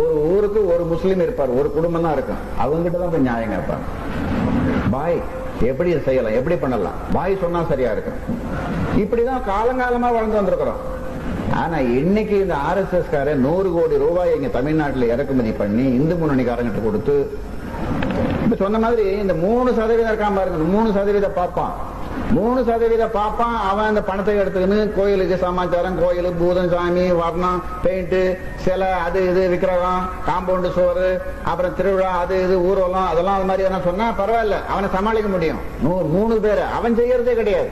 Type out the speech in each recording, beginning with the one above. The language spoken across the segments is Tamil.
ஒரு ஊருக்கு ஒரு முஸ்லீம் இருப்பார் ஒரு குடும்பம் தான் இருக்கும். அவங்ககிட்ட தான் போய் நியாயம் கேட்பாங்க. பாய் எப்படி செய்யலாம்? எப்படி பண்ணலாம்? பாய் சொன்னா சரியா இருக்கும். இப்படிதான் காலங்காலமா வளர்ந்து வந்திருக்கிறோம். ஆனா இன்னைக்கு இந்த ஆர்எஸ்எஸ் கார நூறு கோடி ரூபாய் இங்க தமிழ்நாட்டுல இறக்குமதி பண்ணி இந்து முன்னணிக்காரங்கிட்ட கொடுத்து இப்ப சொன்ன மாதிரி இந்த மூணு சதவீதம் இருக்காம பாருங்க மூணு சதவீதம் பார்ப்பான். மூணு சதவீதம் பாப்பான் அவன் அந்த பணத்தை எடுத்துக்கின்னு கோயிலுக்கு சமாச்சாரம் கோயில் பூதன் சாமி வர்ணம் பெயிண்ட் சிலை அது இது விக்கிரகம் காம்பவுண்டு சோறு அப்புறம் திருவிழா அது இது ஊர்வலம் அதெல்லாம் அது மாதிரி எதனா சொன்னா பரவாயில்ல அவனை சமாளிக்க முடியும். நூறு மூணு பேர் அவன் செய்யறதே கிடையாது.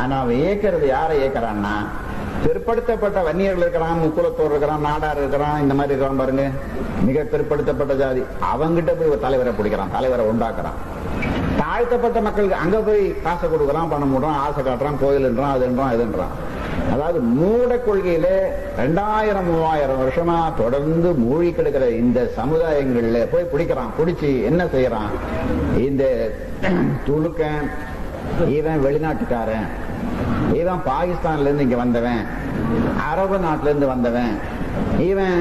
ஆனா அவன் ஏக்கிறது யாரை ஏக்கிறான்னா பிற்படுத்தப்பட்ட வன்னியர்கள் இருக்கிறான் முக்குலத்தோர் இருக்கிறான் நாடார் இருக்கிறான் இந்த மாதிரி இருக்கிறான் பாருங்க. மிக பிற்படுத்தப்பட்ட ஜாதி. அவங்கிட்ட போய் ஒரு தலைவரை பிடிக்கிறான் தலைவரை உண்டாக்குறான். தாழ்த்தப்பட்ட மக்களுக்கு அங்க போய் காசை கொடுக்குறான் பணம் போடுறான் ஆசை காட்டுறான் கோயில்ன்றான் அதுன்றான் இதுன்றான் அதாவது மூட கொள்கையில ரெண்டாயிரம் மூவாயிரம் வருஷமா தொடர்ந்து மூழ்கி கிடக்கிற இந்த சமுதாயங்கள்ல போய் பிடிக்கிறான் பிடிச்சி என்ன செய்யறான்? இந்த துணுக்கன் இவன் வெளிநாட்டுக்காரன் இவன் பாகிஸ்தான்ல இருந்து இங்க வந்தவன் அரபு நாட்டுல இருந்து வந்தவன் இவன்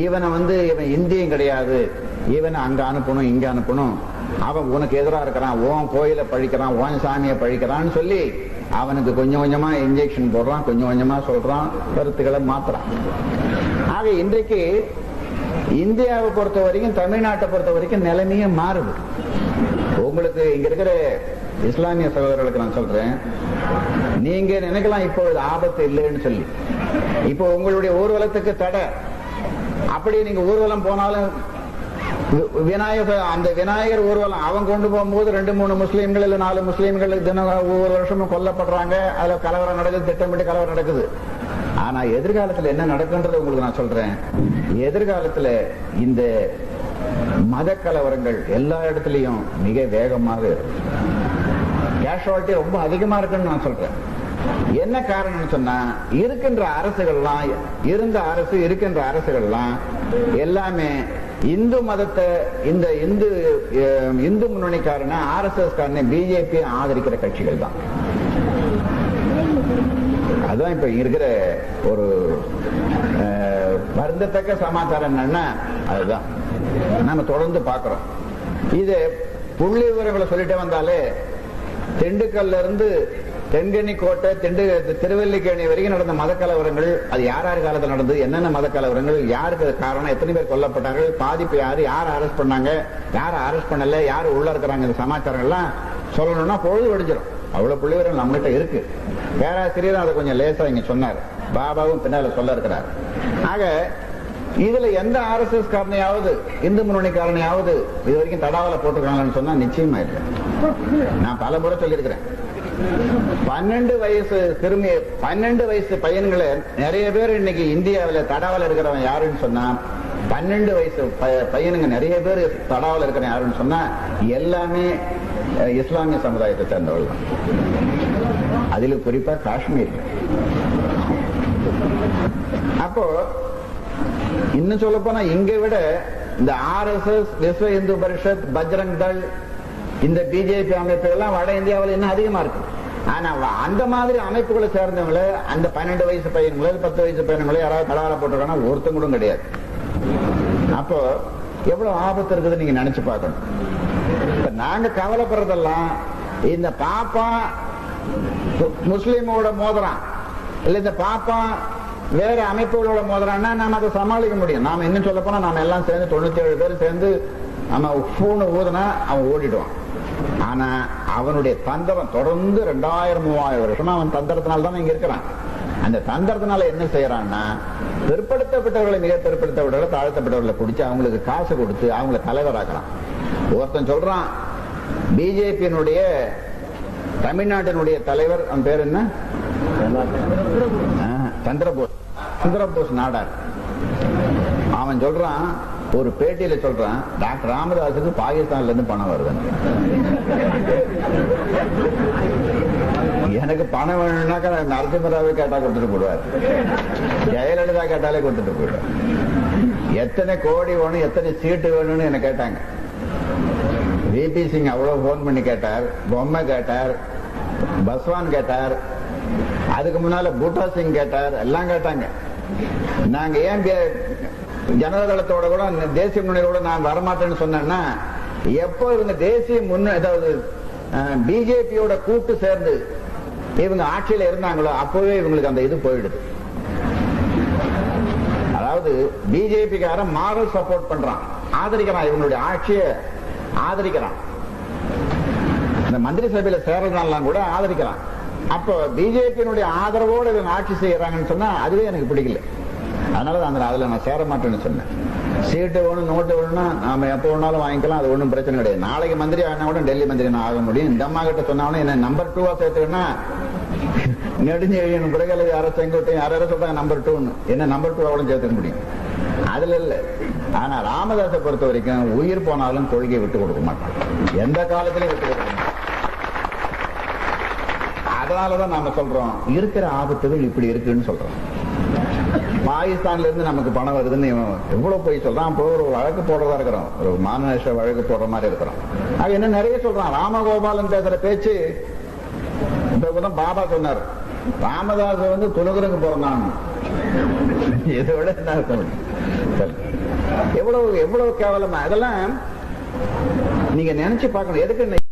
இவனை வந்து இவன் இந்தியன் கிடையாது இவனை அங்க அனுப்பணும் இங்க அனுப்பணும். அவன் உனக்கு எதிரா இருக்கிறான் உன் கோயில பழிக்கிறான் உன் சாமியை பழிக்கிறான்னு சொல்லி அவனுக்கு கொஞ்சம் கொஞ்சமா இன்ஜெக்ஷன் போடுறான் கொஞ்சம் கொஞ்சமா சொல்றான் கருத்துக்களை மாத்துறான். ஆக இன்றைக்கு இந்தியாவை பொறுத்த வரைக்கும் தமிழ்நாட்டை பொறுத்த வரைக்கும் நிலைமையே மாறுது. உங்களுக்கு இங்க இருக்கிற இஸ்லாமிய சகோதரர்களுக்கு நான் சொல்றேன் நீங்க நினைக்கலாம் இப்பொழுது ஆபத்து இல்லைன்னு சொல்லி. இப்போ உங்களுடைய ஊர்வலத்துக்கு தடை. அப்படி நீங்க ஊர்வலம் போனாலும் விநாயகர் அந்த விநாயகர் ஊர்வலம் அவன் கொண்டு போகும்போது ரெண்டு மூணு முஸ்லீம்கள் இல்ல நாலு முஸ்லீம்கள் தினம் ஒவ்வொரு வருஷமும் கொல்லப்படுறாங்க. அதுல கலவரம் நடக்குது திட்டமிட்டு கலவரம் நடக்குது. ஆனா எதிர்காலத்துல என்ன நடக்குன்றதை உங்களுக்கு நான் சொல்றேன். எதிர்காலத்துல இந்த மத கலவரங்கள் எல்லா இடத்துலயும் மிக வேகமாக கேஷுவாலிட்டி ரொம்ப அதிகமா இருக்குன்னு நான் சொல்றேன். என்ன காரணம்னு சொன்னா இருக்கின்ற அரசுகள்லாம் இருந்த அரசு இருக்கின்ற அரசுகள்லாம் எல்லாமே இந்து மதத்தை இந்த இந்து இந்து முன்னணிக்காரன எஸ் காரன பிஜேபி ஆதரிக்கிற கட்சிகள் தான். அதுதான் இப்ப இருக்கிற ஒரு அஹ், வருந்தத்தக்க சமாச்சாரம் என்னன்னா அதுதான். நாம தொடர்ந்து பாக்குறோம் இது புள்ளி விவரங்களை சொல்லிட்டே வந்தாலே திண்டுக்கல்ல இருந்து தென்கனி கோட்டை திண்டு திருவல்லிக்கேணி வரைக்கும் நடந்த மத கலவரங்கள் அது யார் யார் காலத்தில் நடந்தது? என்னென்ன மத கலவரங்கள் யாருக்கு காரணம்? எத்தனை பேர் கொல்லப்பட்டார்கள்? பாதிப்பு யாரு? யார் அரெஸ்ட் பண்ணாங்க? யார் அரெஸ்ட் பண்ணல? யார் உள்ள இருக்கிறாங்க? இந்த சமாச்சாரம் எல்லாம் சொல்லணும்னா பொழுது வெடிஞ்சிடும் அவ்வளவு புள்ளிவரம் நம்மகிட்ட இருக்கு. பேராசிரியரும் அதை கொஞ்சம் லேசா இங்க சொன்னார். பாபாவும் பின்னால சொல்ல இருக்கிறார். ஆக இதுல எந்த ஆர்எஸ்எஸ் காரணையாவது இந்து முன்னணி காரணையாவது இது வரைக்கும் தடாவல போட்டுருக்காங்கன்னு சொன்னா நிச்சயமா இல்லை நான் பல முறை சொல்லியிருக்கிறேன். பன்னெண்டு வயசு சிறுமி பன்னெண்டு வயசு பையன்களை நிறைய பேர் இன்னைக்கு இந்தியாவுல தடாவல இருக்கிறவன் யாருன்னு சொன்னா பன்னெண்டு வயசு பையனுங்க நிறைய பேர் தடாவல இருக்கிற யாருன்னு சொன்னா எல்லாமே இஸ்லாமிய சமுதாயத்தை சேர்ந்தவர்கள் தான். அதில் குறிப்பா காஷ்மீர். அப்போ இன்னும் சொல்ல போனா இங்க விட இந்த ஆர்எஸ்எஸ் விஸ்வ இந்து பரிஷத் பஜ்ரங் தள் இந்த பிஜேபி அமைப்புகள்லாம் வட இந்தியாவில் இன்னும் அதிகமா இருக்கு. ஆனா அந்த மாதிரி அமைப்புகளை சேர்ந்தவங்கள அந்த பன்னெண்டு வயசு பையன்களோ பத்து வயசு பையன்களோ யாராவது கலால போட்டிருக்காங்கன்னா ஒருத்தம் கூட கிடையாது. அப்போ எவ்வளவு ஆபத்து இருக்குது நீங்க நினைச்சு பார்க்கணும். இப்ப நாங்க கவலைப்படுறதெல்லாம் இந்த பாப்பா முஸ்லீமோட மோதுறான் இல்ல இந்த பாப்பா வேற அமைப்புகளோட மோதுறான்னா நாம அதை சமாளிக்க முடியும். நாம இன்னும் சொல்ல போனா நாம எல்லாம் சேர்ந்து தொண்ணூத்தி ஏழு பேர் சேர்ந்து நம்ம பூணு ஊதுனா அவன் ஓடிடுவான். ஆனா அவனுடைய தந்திரம் தொடர்ந்து ரெண்டாயிரம் மூவாயிரம் வருஷமா அவன் தந்திரத்தினால தான் இங்க இருக்கிறான். அந்த தந்திரத்தினால என்ன செய்யறான்னா பிற்படுத்தப்பட்டவர்களை மிக பிற்படுத்தப்பட்டவர்களை தாழ்த்தப்பட்டவர்களை குடிச்சு அவங்களுக்கு காசு கொடுத்து அவங்கள தலைவராக்குறான் ஒருத்தன் சொல்றான் பிஜேபியினுடைய தமிழ்நாட்டினுடைய தலைவர் அவன் பேர் என்ன? சந்திரபோஸ். சந்திரபோஸ் நாடார். அவன் சொல்றான் ஒரு பேட்டியில சொல்றான் டாக்டர் ராமதாஸுக்கு பாகிஸ்தான்ல இருந்து பணம் வருது எனக்கு பணம் வேணும்னாக்கா நான் நரசிம்மராவை கேட்டா கொடுத்துட்டு போடுவார். ஜெயலலிதா கேட்டாலே கொடுத்துட்டு போயிடுவார். எத்தனை கோடி வேணும் எத்தனை சீட்டு வேணும்னு என்ன கேட்டாங்க. விபி சிங் அவ்வளவு போன் பண்ணி கேட்டார் பொம்மை கேட்டார் பஸ்வான் கேட்டார் அதுக்கு முன்னால பூட்டா சிங் கேட்டார் எல்லாம் கேட்டாங்க. நாங்க ஏன் ஜனதாதளத்தோட கூட இந்த தேசிய முன்னணியோட நான் வரமாட்டேன்னு சொன்னேன்னா எப்போ இவங்க தேசிய முன்ன அதாவது பிஜேபியோட கூட்டு சேர்ந்து இவங்க ஆட்சியில இருந்தாங்களோ அப்பவே இவங்களுக்கு அந்த இது போயிடுது. அதாவது பிஜேபிக்காரன் மாரல் சப்போர்ட் பண்றான். ஆதரிக்கிறான் இவங்களுடைய ஆட்சியை ஆதரிக்கிறான். இந்த மந்திரி சபையில சேர்றதுனாலாம் கூட ஆதரிக்கிறான். அப்போ பிஜேபியினுடைய ஆதரவோடு இவங்க ஆட்சி செய்யறாங்கன்னு சொன்னா அதுவே எனக்கு பிடிக்கல. அதனால அந்த அதுல நான் சேர மாட்டேன்னு சொன்னேன். சீட்டு வேணும் நோட்டு வேணும்னா நாம எப்போ வேணாலும் வாங்கிக்கலாம் அது ஒன்றும் பிரச்சனை கிடையாது. நாளைக்கு மந்திரி ஆனா கூட டெல்லி மந்திரி நான் ஆக முடியும். இந்த அம்மா கிட்ட சொன்னாலும் என்ன நம்பர் டூவா சேர்த்துக்கன்னா நெடுஞ்செழியன் பிறகு அல்லது யாரோ செங்கோட்டையும் யாரோ யாரோ சொல்றாங்க நம்பர் டூன்னு என்ன நம்பர் டூ கூட சேர்த்துக்க முடியும். அதுல இல்ல. ஆனா ராமதாசை பொறுத்த வரைக்கும் உயிர் போனாலும் கொள்கையை விட்டு கொடுக்க மாட்டான். எந்த காலத்திலையும் விட்டு கொடுக்க மாட்டான். அதனாலதான் நாம சொல்றோம் இருக்கிற ஆபத்துகள் இப்படி இருக்குன்னு சொல்றோம். பாகிஸ்தான்ல இருந்து நமக்கு பணம் வருதுன்னு எவ்வளவு போய் சொல்றான்? இப்போ ஒரு வழக்கு போடுறதா இருக்கிறோம் ஒரு மானநேஷ வழக்கு போடுற மாதிரி இருக்கிறோம் அது என்ன நிறைய சொல்றான். ராமகோபாலன் பேசுற பேச்சு இந்த கூட பாபா சொன்னார். ராமதாஸ் வந்து துணுகுருக்கு பிறந்தான். இதை விட என்ன இருக்க எவ்வளவு எவ்வளவு கேவலமா? அதெல்லாம் நீங்க நினைச்சு பார்க்கணும். எதுக்கு